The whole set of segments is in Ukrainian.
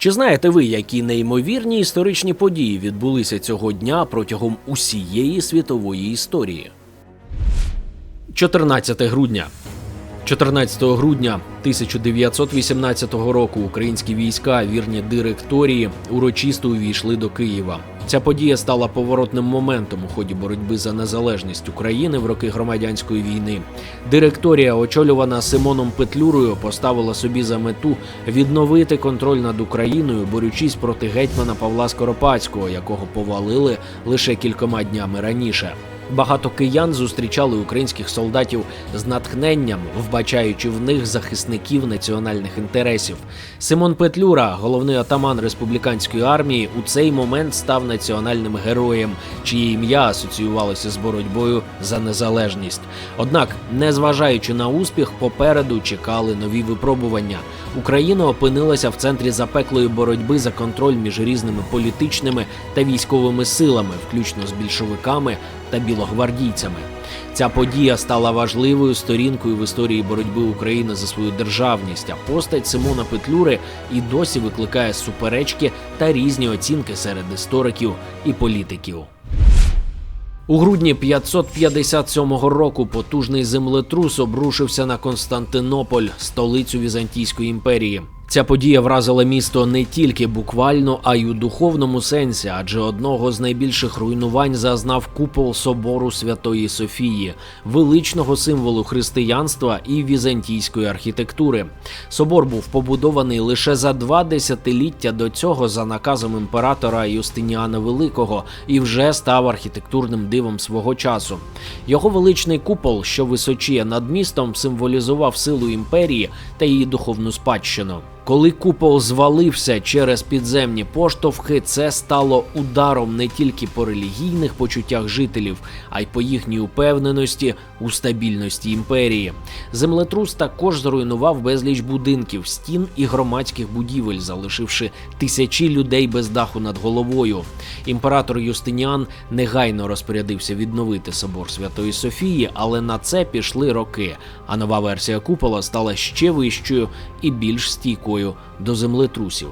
Чи знаєте ви, які неймовірні історичні події відбулися цього дня протягом усієї світової історії? 14 грудня. 14 грудня 1918 року українські війська, вірні директорії, урочисто увійшли до Києва. Ця подія стала поворотним моментом у ході боротьби за незалежність України в роки громадянської війни. Директорія, очолювана Симоном Петлюрою, поставила собі за мету відновити контроль над Україною, борючись проти гетьмана Павла Скоропадського, якого повалили лише кількома днями раніше. Багато киян зустрічали українських солдатів з натхненням, вбачаючи в них захисників національних інтересів. Симон Петлюра, головний атаман республіканської армії, у цей момент став національним героєм, чиє ім'я асоціювалося з боротьбою за незалежність. Однак, незважаючи на успіх, попереду чекали нові випробування. Україна опинилася в центрі запеклої боротьби за контроль між різними політичними та військовими силами, включно з більшовиками та білогвардійцями. Ця подія стала важливою сторінкою в історії боротьби України за свою державність. А постать Симона Петлюри і досі викликає суперечки та різні оцінки серед істориків і політиків. У грудні 557 року потужний землетрус обрушився на Константинополь, столицю Візантійської імперії. Ця подія вразила місто не тільки буквально, а й у духовному сенсі, адже одного з найбільших руйнувань зазнав купол собору Святої Софії, величного символу християнства і візантійської архітектури. Собор був побудований лише за два десятиліття до цього за наказом імператора Юстиніана Великого і вже став архітектурним дивом свого часу. Його величний купол, що височіє над містом, символізував силу імперії та її духовну спадщину. Коли купол звалився через підземні поштовхи, це стало ударом не тільки по релігійних почуттях жителів, а й по їхній упевненості у стабільності імперії. Землетрус також зруйнував безліч будинків, стін і громадських будівель, залишивши тисячі людей без даху над головою. Імператор Юстиніан негайно розпорядився відновити собор Святої Софії, але на це пішли роки. А нова версія купола стала ще вищою і більш стійкою до землетрусів.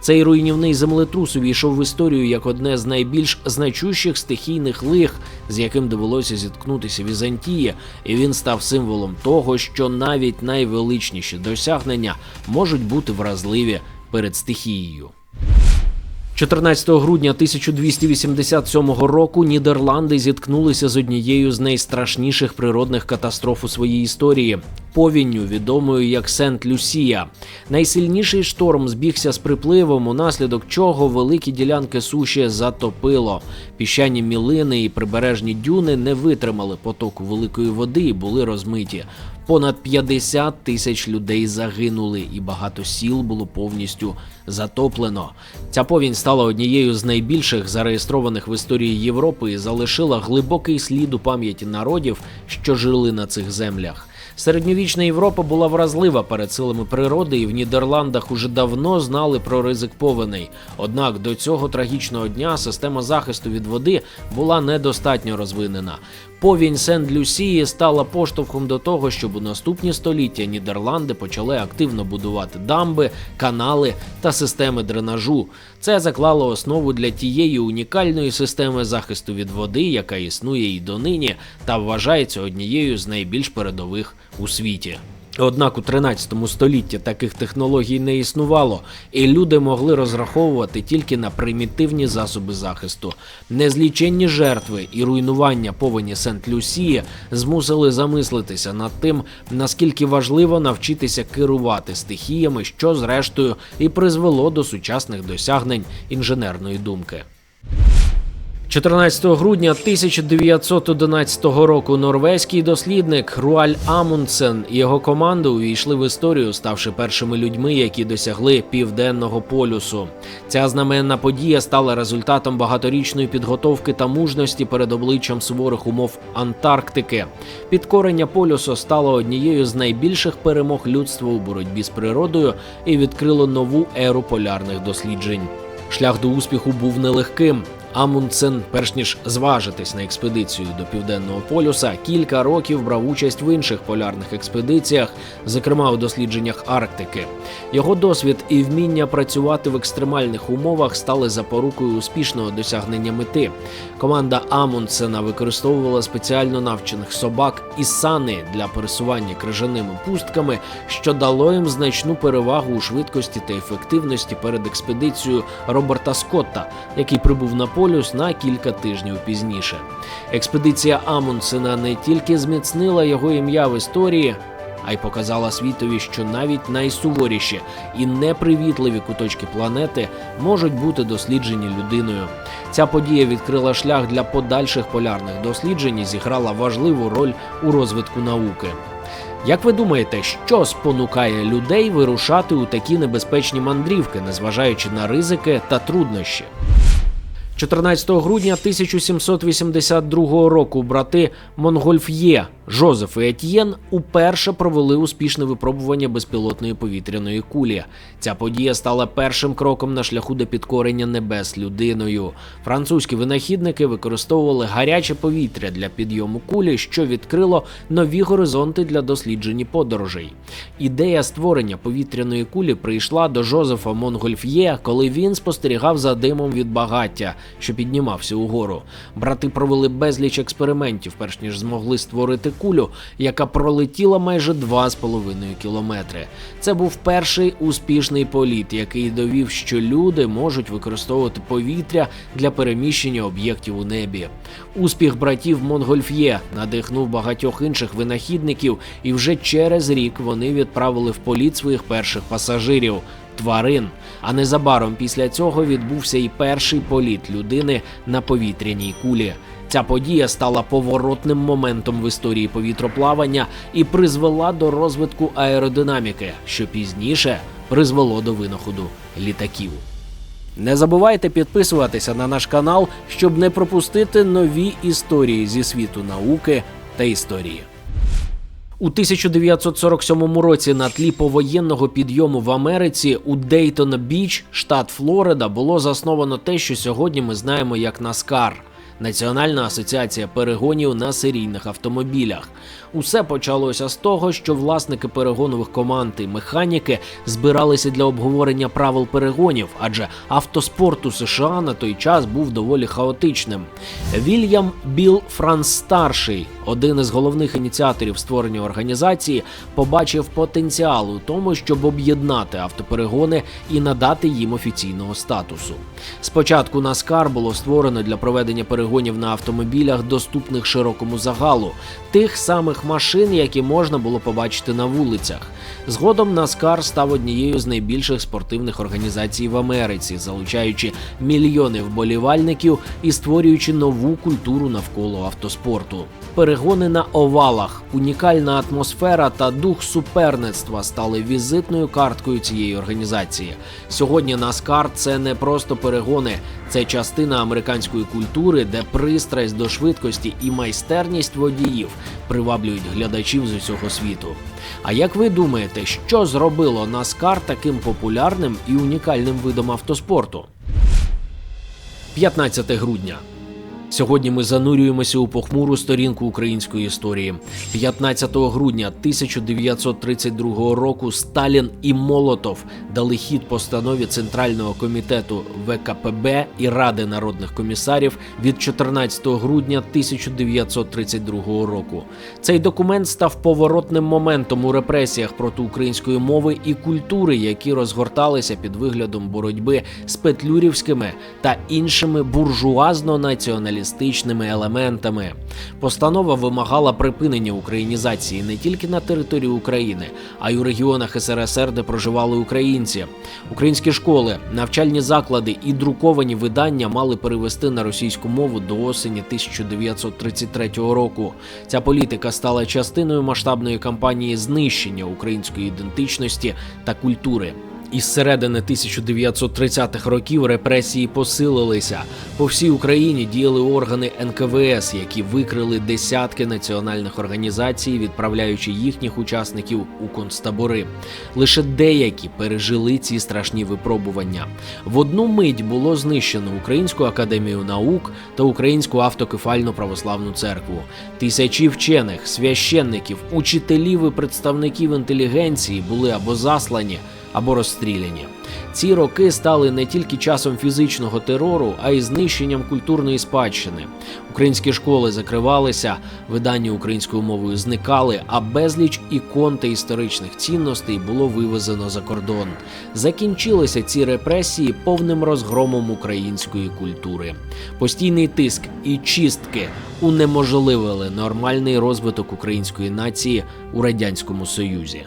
Цей руйнівний землетрус увійшов в історію як одне з найбільш значущих стихійних лих, з яким довелося зіткнутися Візантії, і він став символом того, що навіть найвеличніші досягнення можуть бути вразливі перед стихією. 14 грудня 1287 року Нідерланди зіткнулися з однією з найстрашніших природних катастроф у своїй історії повінню, відомою як Сент-Люсія. Найсильніший шторм збігся з припливом, унаслідок чого великі ділянки суші затопило. Піщані мілини і прибережні дюни не витримали потоку великої води і були розмиті. Понад 50 тисяч людей загинули, і багато сіл було повністю затоплено. Ця повінь стала однією з найбільших зареєстрованих в історії Європи і залишила глибокий слід у пам'яті народів, що жили на цих землях. Середньовічна Європа була вразлива перед силами природи, і в Нідерландах уже давно знали про ризик повеней. Однак до цього трагічного дня система захисту від води була недостатньо розвинена. Повінь Сент-Люсії стала поштовхом до того, щоб у наступні століття Нідерланди почали активно будувати дамби, канали та системи дренажу. Це заклало основу для тієї унікальної системи захисту від води, яка існує і донині, та вважається однією з найбільш передових у світі. Однак у 13 столітті таких технологій не існувало, і люди могли розраховувати тільки на примітивні засоби захисту. Незліченні жертви і руйнування повені Сент-Люсії змусили замислитися над тим, наскільки важливо навчитися керувати стихіями, що зрештою і призвело до сучасних досягнень інженерної думки. 14 грудня 1911 року норвезький дослідник Руаль Амундсен і його команда увійшли в історію, ставши першими людьми, які досягли південного полюсу. Ця знаменна подія стала результатом багаторічної підготовки та мужності перед обличчям суворих умов Антарктики. Підкорення полюсу стало однією з найбільших перемог людства у боротьбі з природою і відкрило нову еру полярних досліджень. Шлях до успіху був нелегким. Амундсен, перш ніж зважитись на експедицію до південного полюса, кілька років брав участь в інших полярних експедиціях, зокрема у дослідженнях Арктики. Його досвід і вміння працювати в екстремальних умовах стали запорукою успішного досягнення мети. Команда Амундсена використовувала спеціально навчених собак і сани для пересування крижаними пустками, що дало їм значну перевагу у швидкості та ефективності перед експедицією Роберта Скотта, який прибув на полюс на кілька тижнів пізніше. Експедиція Амундсена не тільки зміцнила його ім'я в історії. А й показала світові, що навіть найсуворіші і непривітливі куточки планети можуть бути досліджені людиною. Ця подія відкрила шлях для подальших полярних досліджень і зіграла важливу роль у розвитку науки. Як ви думаєте, що спонукає людей вирушати у такі небезпечні мандрівки, незважаючи на ризики та труднощі? 14 грудня 1782 року брати Монгольф'є Жозеф і Етьєн уперше провели успішне випробування безпілотної повітряної кулі. Ця подія стала першим кроком на шляху до підкорення небес людиною. Французькі винахідники використовували гаряче повітря для підйому кулі, що відкрило нові горизонти для досліджень подорожей. Ідея створення повітряної кулі прийшла до Жозефа Монгольф'є, коли він спостерігав за димом від багаття, що піднімався угору. Брати провели безліч експериментів, перш ніж змогли створити кулю, яка пролетіла майже 2,5 кілометри. Це був перший успішний політ, який довів, що люди можуть використовувати повітря для переміщення об'єктів у небі. Успіх братів Монгольф'є надихнув багатьох інших винахідників, і вже через рік вони відправили в політ своїх перших пасажирів. Тварин, а незабаром після цього відбувся і перший політ людини на повітряній кулі. Ця подія стала поворотним моментом в історії повітроплавання і призвела до розвитку аеродинаміки, що пізніше призвело до винаходу літаків. Не забувайте підписуватися на наш канал, щоб не пропустити нові історії зі світу науки та історії. У 1947 році на тлі повоєнного підйому в Америці у Дейтон Біч, штат Флорида, було засновано те, що сьогодні ми знаємо як Наскар. Національна асоціація перегонів на серійних автомобілях. Усе почалося з того, що власники перегонових команд і механіки збиралися для обговорення правил перегонів, адже автоспорт у США на той час був доволі хаотичним. Вільям Біл Франс старший, один із головних ініціаторів створення організації, побачив потенціал у тому, щоб об'єднати автоперегони і надати їм офіційного статусу. Спочатку Наскар було створено для проведення перегонів на автомобілях, доступних широкому загалу, тих самих машин, які можна було побачити на вулицях. Згодом Наскар став однією з найбільших спортивних організацій в Америці, залучаючи мільйони вболівальників і створюючи нову культуру навколо автоспорту. Перегони на овалах, унікальна атмосфера та дух суперництва стали візитною карткою цієї організації. Сьогодні Наскар це не просто перегони, це частина американської культури, де пристрасть до швидкості і майстерність водіїв приваблюють глядачів з усього світу. А як ви думаєте, що зробило Наскар таким популярним і унікальним видом автоспорту? 15 грудня. Сьогодні ми занурюємося у похмуру сторінку української історії. 15 грудня 1932 року Сталін і Молотов дали хід постанові Центрального комітету ВКПБ і Ради народних комісарів від 14 грудня 1932 року. Цей документ став поворотним моментом у репресіях проти української мови і культури, які розгорталися під виглядом боротьби з петлюрівськими та іншими буржуазно-націоналістичними націоналістичними елементами. Постанова вимагала припинення українізації не тільки на території України, а й у регіонах СРСР, де проживали українці. Українські школи, навчальні заклади і друковані видання мали перевести на російську мову до осені 1933 року. Ця політика стала частиною масштабної кампанії знищення української ідентичності та культури. Із середини 1930-х років репресії посилилися. По всій Україні діяли органи НКВС, які викрили десятки національних організацій, відправляючи їхніх учасників у концтабори. Лише деякі пережили ці страшні випробування. В одну мить було знищено Українську академію наук та Українську автокефальну православну церкву. Тисячі вчених, священників, учителів і представників інтелігенції були або заслані або розстріляні. Ці роки стали не тільки часом фізичного терору, а й знищенням культурної спадщини. Українські школи закривалися, видання українською мовою зникали, а безліч ікон та історичних цінностей було вивезено за кордон. Закінчилися ці репресії повним розгромом української культури. Постійний тиск і чистки унеможливили нормальний розвиток української нації у радянському союзі.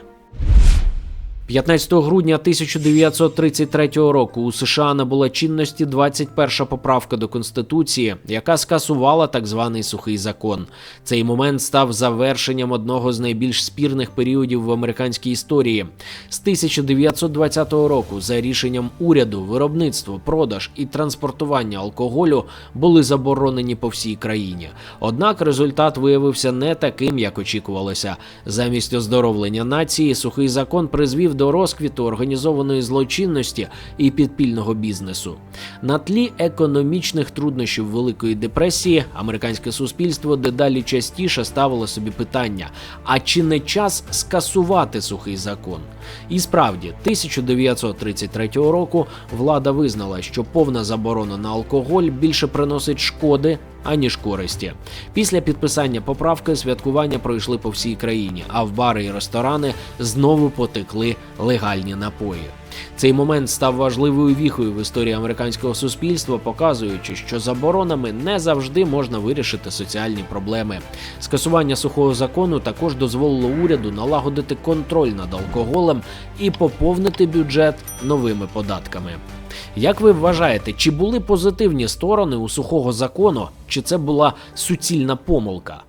15 грудня 1933 року у США набула чинності 21 поправка до конституції, яка скасувала так званий сухий закон. Цей момент став завершенням одного з найбільш спірних періодів в американській історії. З 1920 року, за рішенням уряду, виробництво, продаж і транспортування алкоголю були заборонені по всій країні. Однак результат виявився не таким, як очікувалося. Замість оздоровлення нації сухий закон призвів до розквіту організованої злочинності і підпільного бізнесу. На тлі економічних труднощів Великої депресії американське суспільство дедалі частіше ставило собі питання: а чи не час скасувати сухий закон? І справді, 1933 року влада визнала, що повна заборона на алкоголь більше приносить шкоди аніж користі. Після підписання поправки святкування пройшли по всій країні, а в бари і ресторани знову потекли легальні напої. Цей момент став важливою віхою в історії американського суспільства, показуючи, що заборонами не завжди можна вирішити соціальні проблеми. Скасування сухого закону також дозволило уряду налагодити контроль над алкоголем і поповнити бюджет новими податками. Як ви вважаєте, чи були позитивні сторони у сухого закону, чи це була суцільна помилка?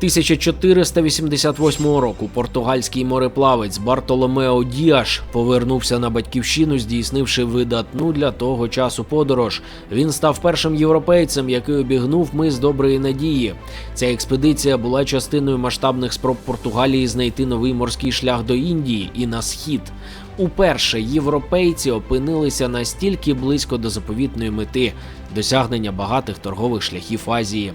1488 року португальський мореплавець Бартоломео Діаш повернувся на батьківщину, здійснивши видатну для того часу подорож. Він став першим європейцем, який обігнув мис доброї надії. Ця експедиція була частиною масштабних спроб Португалії знайти новий морський шлях до Індії і на схід. Уперше європейці опинилися настільки близько до заповітної мети досягнення багатих торгових шляхів Азії.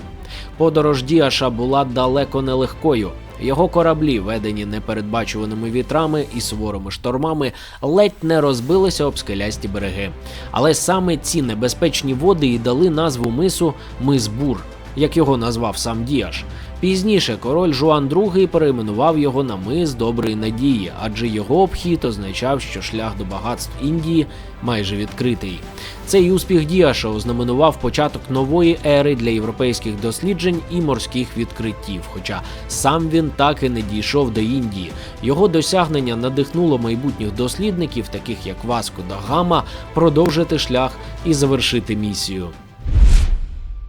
Подорож Діаша була далеко не легкою. Його кораблі, ведені непередбачуваними вітрами і суворими штормами, ледь не розбилися об скелясті береги. Але саме ці небезпечні води і дали назву мису Мис Бур, як його назвав сам Діаш. Пізніше король Жуан II перейменував його на мис доброї надії, адже його обхід означав, що шлях до багатств Індії майже відкритий. Цей успіх Діаша ознаменував початок нової ери для європейських досліджень і морських відкриттів. Хоча сам він так і не дійшов до Індії. Його досягнення надихнуло майбутніх дослідників, таких як Васко да Гама, продовжити шлях і завершити місію.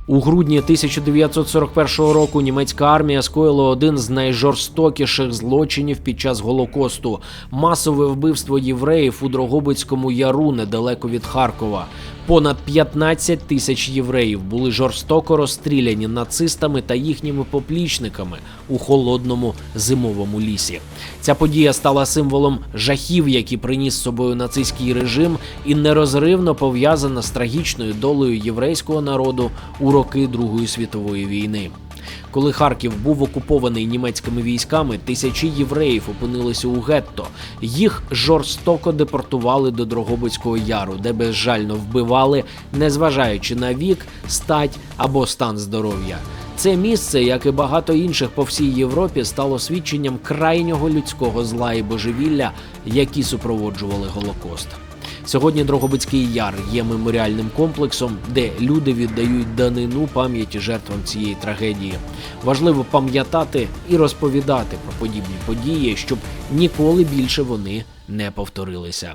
У грудні 1941 року німецька армія скоїла один з найжорстокіших злочинів під час голокосту масове вбивство євреїв у Дрогобицькому яру недалеко від Харкова. Понад 15 тисяч євреїв були жорстоко розстріляні нацистами та їхніми поплічниками у холодному зимовому лісі. Ця подія стала символом жахів, які приніс з собою нацистський режим, і нерозривно пов'язана з трагічною долею єврейського народу у роки Другої світової війни. Коли Харків був окупований німецькими військами, тисячі євреїв опинилися у гетто. Їх жорстоко депортували до Дрогобицького яру, де безжально вбивали, незважаючи на вік, стать або стан здоров'я. Це місце, як і багато інших по всій Європі, стало свідченням крайнього людського зла і божевілля, які супроводжували Голокост. Сьогодні Дрогобицький яр є меморіальним комплексом, де люди віддають данину пам'яті жертвам цієї трагедії. Важливо пам'ятати і розповідати про подібні події, щоб ніколи більше вони не повторилися.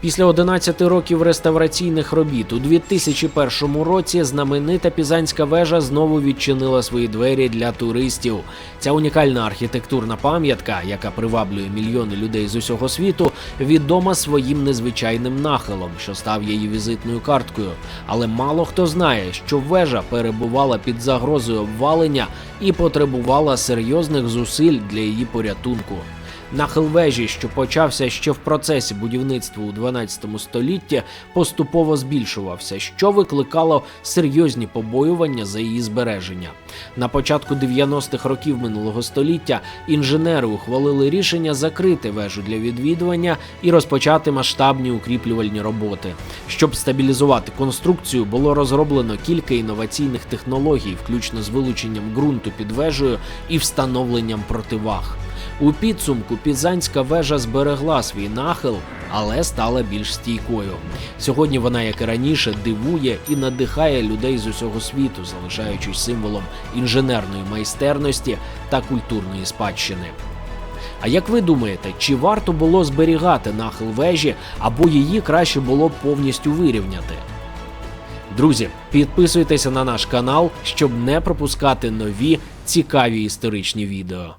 Після 11 років реставраційних робіт у 2001 році знаменита Пізанська вежа знову відчинила свої двері для туристів. Ця унікальна архітектурна пам'ятка, яка приваблює мільйони людей з усього світу, відома своїм незвичайним нахилом, що став її візитною карткою. Але мало хто знає, що вежа перебувала під загрозою обвалення і потребувала серйозних зусиль для її порятунку. Нахил вежі, що почався ще в процесі будівництва у 12 столітті, поступово збільшувався, що викликало серйозні побоювання за її збереження. На початку 90-х років минулого століття інженери ухвалили рішення закрити вежу для відвідування і розпочати масштабні укріплювальні роботи. Щоб стабілізувати конструкцію, було розроблено кілька інноваційних технологій, включно з вилученням ґрунту під вежею і встановленням противаг. У підсумку Пізанська вежа зберегла свій нахил, але стала більш стійкою. Сьогодні вона, як і раніше, дивує і надихає людей з усього світу, залишаючись символом інженерної майстерності та культурної спадщини. А як ви думаєте, чи варто було зберігати нахил вежі, або її краще було б повністю вирівняти? Друзі, підписуйтеся на наш канал, щоб не пропускати нові цікаві історичні відео.